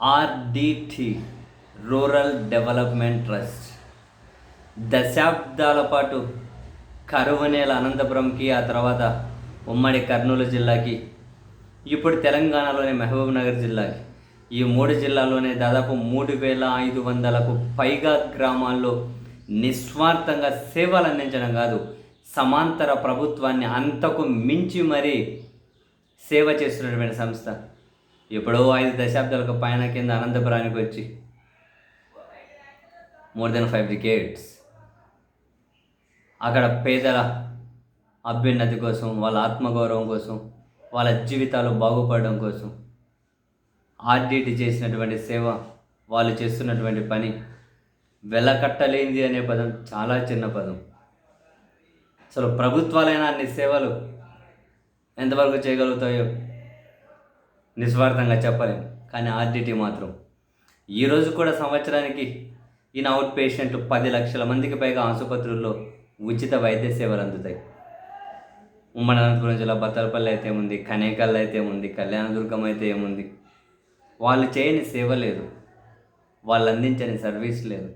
RDT rural development trust. దశాబ్దాల పాటు కరువు నేల అనంతపురంకి ఆ తర్వాత ఉమ్మడి కర్నూలు జిల్లాకి ఇప్పుడు తెలంగాణలోని మహబూబ్ నగర్ జిల్లాకి. ఈ మూడు జిల్లాల్లోనే దాదాపు మూడు వేల ఐదు వందలకు పైగా గ్రామాల్లో నిస్వార్థంగా సేవలు అందించడం కాదు సమాంతర ప్రభుత్వాన్ని అంతకు మించి మరీ సేవ చేస్తున్నటువంటి సంస్థ. ఎప్పుడో ఐదు దశాబ్దాలకు పైన కింద అనంతపురానికి వచ్చి మోర్ దెన్ ఫైవ్ డికేట్స్ అక్కడ పేదల అభ్యున్నతి కోసం వాళ్ళ ఆత్మగౌరవం కోసం వాళ్ళ జీవితాలు బాగుపడడం కోసం ఆర్డిటి చేసినటువంటి సేవ వాళ్ళు చేస్తున్నటువంటి పని వెలకట్టలేంది అనే పదం చాలా చిన్న పదం. అసలు ప్రభుత్వాలైనా అన్ని సేవలు ఎంతవరకు చేయగలుగుతాయో నిస్వార్థంగా చెప్పలేం. కానీ ఆర్డిటీ మాత్రం. ఈరోజు కూడా సంవత్సరానికి ఇన్ అవుట్ పేషెంట్లు పది లక్షల మందికి పైగా ఆసుపత్రుల్లో ఉచిత వైద్య సేవలు అందుతాయి. ఉమ్మడి అనంతపురం జిల్లా బత్తలపల్లి అయితే ఏముంది కనేకల్ అయితే ఏముంది కళ్యాణదుర్గం అయితే ఏముంది? వాళ్ళు చేయని సేవ లేదు. వాళ్ళు అందించని సర్వీస్ లేదు.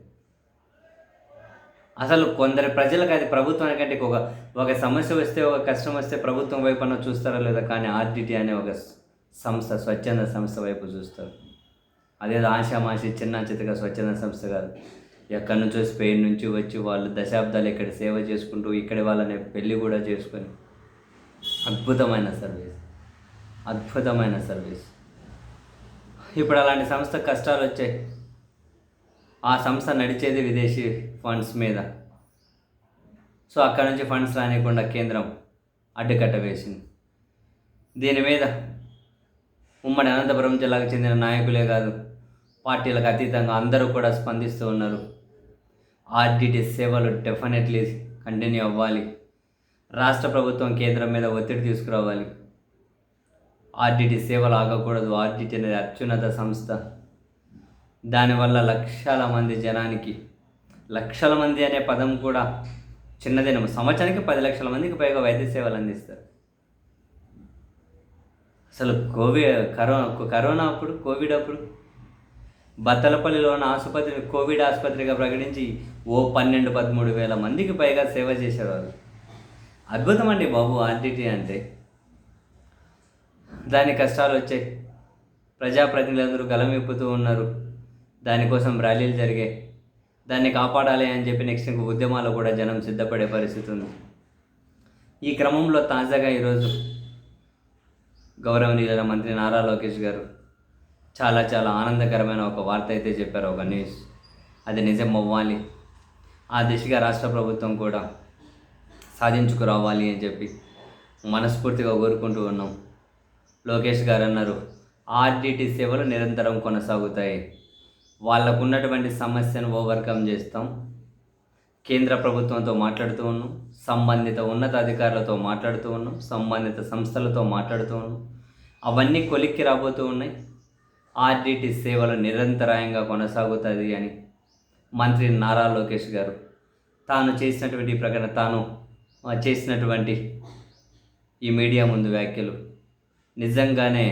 అసలు కొందరి ప్రజలకు అది ప్రభుత్వానికంటే ఒక ఒక సమస్య వస్తే ఒక కష్టం వస్తే ప్రభుత్వం వైపు అన్న చూస్తారా లేదా? కానీ ఆర్డిటీ అనే ఒక సంస్థ స్వచ్ఛంద సంస్థ వైపు చూస్తారు. అదేదో ఆశామాషి చిన్న చితక స్వచ్ఛంద సంస్థ కాదు. ఎక్కడి నుంచో స్పెయిన్ నుంచి వచ్చి వాళ్ళు దశాబ్దాలు ఇక్కడ సేవ చేసుకుంటూ ఇక్కడ వాళ్ళని పెళ్ళి కూడా చేసుకొని అద్భుతమైన సర్వీస్. అద్భుతమైన సర్వీస్. ఇప్పుడు అలాంటి సంస్థ కష్టాలు వచ్చాయి. ఆ సంస్థ నడిచేది విదేశీ ఫండ్స్ మీద. సో అక్కడ నుంచి ఫండ్స్ రానియకుండా కేంద్రం అడ్డుకట్ట వేసింది. దీని మీద ఉమ్మడి అనంతపురం జిల్లాకు చెందిన నాయకులే కాదు పార్టీలకు అతీతంగా అందరూ కూడా స్పందిస్తూ ఉన్నారు. ఆర్డిటి సేవలు డెఫినెట్లీ కంటిన్యూ అవ్వాలి. రాష్ట్ర ప్రభుత్వం కేంద్రం మీద ఒత్తిడి తీసుకురావాలి. ఆర్డిటి సేవలు ఆగకూడదు. ఆర్డిటి అనేది అత్యున్నత సంస్థ. దానివల్ల లక్షల మంది జనానికి లక్షల మంది అనే పదం కూడా చిన్నదేనము సంవత్సరానికి పది లక్షల మందికి పైగా వైద్య సేవలు అందిస్తారు. అసలు కోవిడ్ కరోనా కరోనా అప్పుడు? కోవిడ్ అప్పుడు? బత్తలపల్లిలో ఉన్న ఆసుపత్రిని కోవిడ్ ఆసుపత్రిగా ప్రకటించి ఓ పన్నెండు పదమూడు వేల మందికి పైగా సేవ చేసేవారు. అద్భుతం అండి బాబు ఆర్డిటి అంటే. దాని కష్టాలు వచ్చాయి ప్రజాప్రతినిధులందరూ గలం ఉన్నారు. దానికోసం ర్యాలీలు జరిగాయి. దాన్ని కాపాడాలి అని చెప్పి నెక్స్ట్ ఇంక ఉద్యమాలు కూడా జనం సిద్ధపడే పరిస్థితి ఉంది. ఈ క్రమంలో తాజాగా ఈరోజు గౌరవనీయుల మంత్రి నారా లోకేష్ గారు చాలా చాలా ఆనందకరమైన ఒక వార్త అయితే చెప్పారు ఒక న్యూస్. అది నిజం అవ్వాలి. ఆ దిశగా రాష్ట్ర ప్రభుత్వం కూడా సాధించుకురావాలి అని చెప్పి మనస్ఫూర్తిగా కోరుకుంటూ ఉన్నాం. లోకేష్ గారు అన్నారు ఆర్టీటీ సేవలు నిరంతరం కొనసాగుతాయి. వాళ్ళకు ఉన్నటువంటి సమస్యను ఓవర్కమ్ చేస్తాం. కేంద్ర ప్రభుత్వంతో మాట్లాడుతూ ఉన్నాం. సంబంధిత ఉన్నతాధికారులతో మాట్లాడుతూ ఉన్నాం సంబంధిత సంస్థలతో మాట్లాడుతూ ఉన్నాం. అవన్నీ కొలిక్కి రాబోతూ ఉన్నాయి. ఆర్డిటి సేవలు నిరంతరాయంగా కొనసాగుతుంది అని మంత్రి నారా లోకేష్ గారు తాను చేసినటువంటి ప్రకటన తాను చేసినటువంటి ఈ మీడియా ముందు వ్యాఖ్యలు నిజంగానే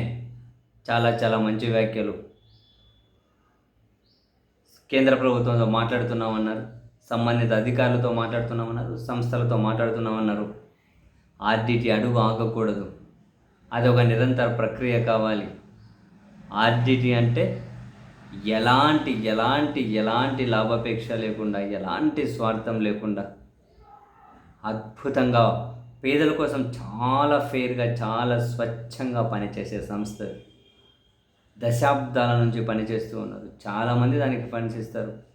చాలా చాలా మంచి వ్యాఖ్యలు. కేంద్ర ప్రభుత్వంతో మాట్లాడుతున్నామన్నారు. సంబంధిత అధికారులతో మాట్లాడుతున్నామన్నారు సంస్థలతో మాట్లాడుతున్నామన్నారు. ఆర్డిటి అడుగు ఆగకూడదు. అది ఒక నిరంతర ప్రక్రియ కావాలి. ఆర్డిటి అంటే ఎలాంటి ఎలాంటి ఎలాంటి లాభాపేక్ష లేకుండా ఎలాంటి స్వార్థం లేకుండా అద్భుతంగా పేదల కోసం చాలా ఫేర్గా చాలా స్వచ్ఛంగా పనిచేసే సంస్థ దశాబ్దాల నుంచి పనిచేస్తూ ఉన్నారు. చాలామంది దానికి పనిచేస్తారు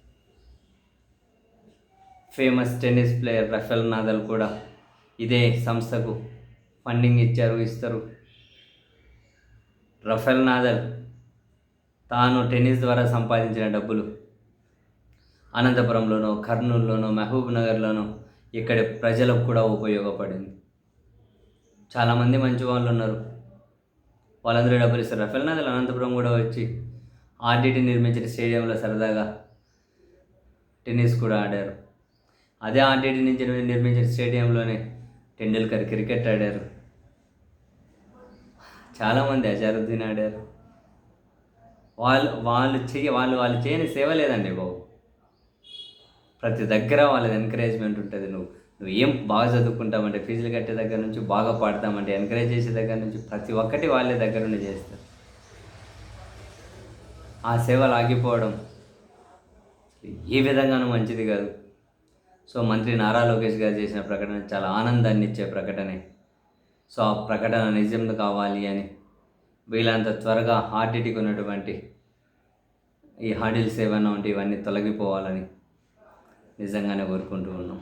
famous tennis player Rafael Nadal కూడా ఇదే సంస్థకు ఫండింగ్ ఇచ్చారు ఇస్తారు. రఫెల్ నాదల్ తాను టెన్నిస్ ద్వారా సంపాదించిన డబ్బులు అనంతపురంలోనో కర్నూలులోనో మహబూబ్ నగర్లోనో ఇక్కడ ప్రజలకు కూడా ఉపయోగపడింది. చాలామంది మంచి వాళ్ళు ఉన్నారు. వాళ్ళందరూ డబ్బులు ఇస్తారు. రఫెల్ నాదల్ అనంతపురం కూడా వచ్చి ఆర్డీటీ నిర్మించిన స్టేడియంలో సరదాగా టెన్నిస్ కూడా ఆడారు. అదే ఆర్డిటి నుంచి నిర్మించిన స్టేడియంలోనే టెండూల్కర్ క్రికెట్ ఆడారు. చాలామంది అజారుద్దీన్ ఆడారు. వాళ్ళు వాళ్ళు చెయ్యి వాళ్ళు వాళ్ళు చేయని సేవ లేదండి బాబు. ప్రతి దగ్గర వాళ్ళది ఎంకరేజ్మెంట్ ఉంటుంది. నువ్వు నువ్వు ఏం బాగా చదువుకుంటామంటే ఫీజులు కట్టే దగ్గర నుంచి బాగా పాడతామంటే ఎంకరేజ్ చేసే దగ్గర నుంచి ప్రతి ఒక్కటి వాళ్ళే దగ్గర నుండి చేస్తారు. ఆ సేవలు ఆగిపోవడం ఏ విధంగానూ మంచిది కాదు. సో మంత్రి నారా లోకేష్ గారు చేసిన ప్రకటన చాలా ఆనందాన్ని ఇచ్చే ప్రకటనే. సో ఆ ప్రకటన నిజం కావాలి అని వీళ్ళంత త్వరగా హార్ట్ ఉన్నటువంటి ఈ హార్డిల్స్ ఏమైనా ఉంటే ఇవన్నీ తొలగిపోవాలని నిజంగానే కోరుకుంటూ ఉన్నాం.